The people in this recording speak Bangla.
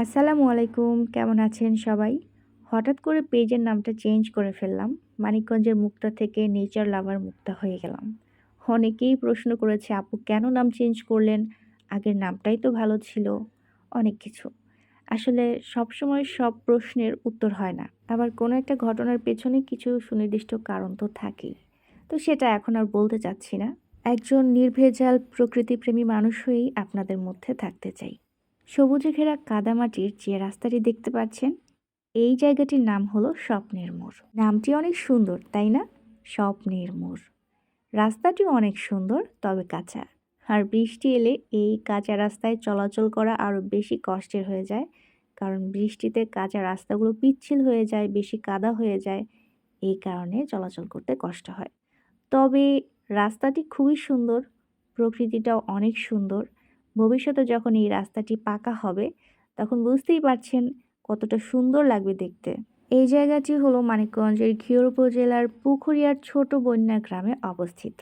আসসালামু আলাইকুম, কেমন আছেন সবাই? হঠাৎ করে পেজের নামটা চেঞ্জ করে ফেললাম। মানিকগঞ্জের মুক্তা থেকে নেচার লাভার মুক্তা হয়ে গেলাম। অনেকেই প্রশ্ন করেছে, আপু, কেন নাম চেঞ্জ করলেন? আগের নামটাই তো ভালো ছিল। অনেক কিছু। আসলে সবসময় সব প্রশ্নের উত্তর হয় না। আবার কোনো একটা ঘটনার পেছনে কিছু সুনির্দিষ্ট কারণ তো থাকেই। তো সেটা এখন আর বলতে চাচ্ছি না। একজন নির্ভেজাল প্রকৃতিপ্রেমী মানুষ হয়েই আপনাদের মধ্যে থাকতে চাই। সবুজে ঘেরা কাদামাটির যে রাস্তাটি দেখতে পাচ্ছেন, এই জায়গাটির নাম হলো স্বপ্নের মোড়। নামটি অনেক সুন্দর, তাই না? স্বপ্নের মোড়। রাস্তাটি অনেক সুন্দর, তবে কাঁচা। আর বৃষ্টি এলে এই কাঁচা রাস্তায় চলাচল করা আরও বেশি কষ্টের হয়ে যায়, কারণ বৃষ্টিতে কাঁচা রাস্তাগুলো পিচ্ছিল হয়ে যায়, বেশি কাদা হয়ে যায়, এই কারণে চলাচল করতে কষ্ট হয়। তবে রাস্তাটি খুবই সুন্দর, প্রকৃতিটাও অনেক সুন্দর ভবিষ্যতে যখন এই রাস্তাটি পাকা হবে, তখন বুঝতেই পারছেন কতটা সুন্দর লাগবে দেখতে। এই জায়গাটি হলো মানিকগঞ্জের ঘিওর উপজেলার পুখুরিয়ার ছোট বন্যা গ্রামে অবস্থিত।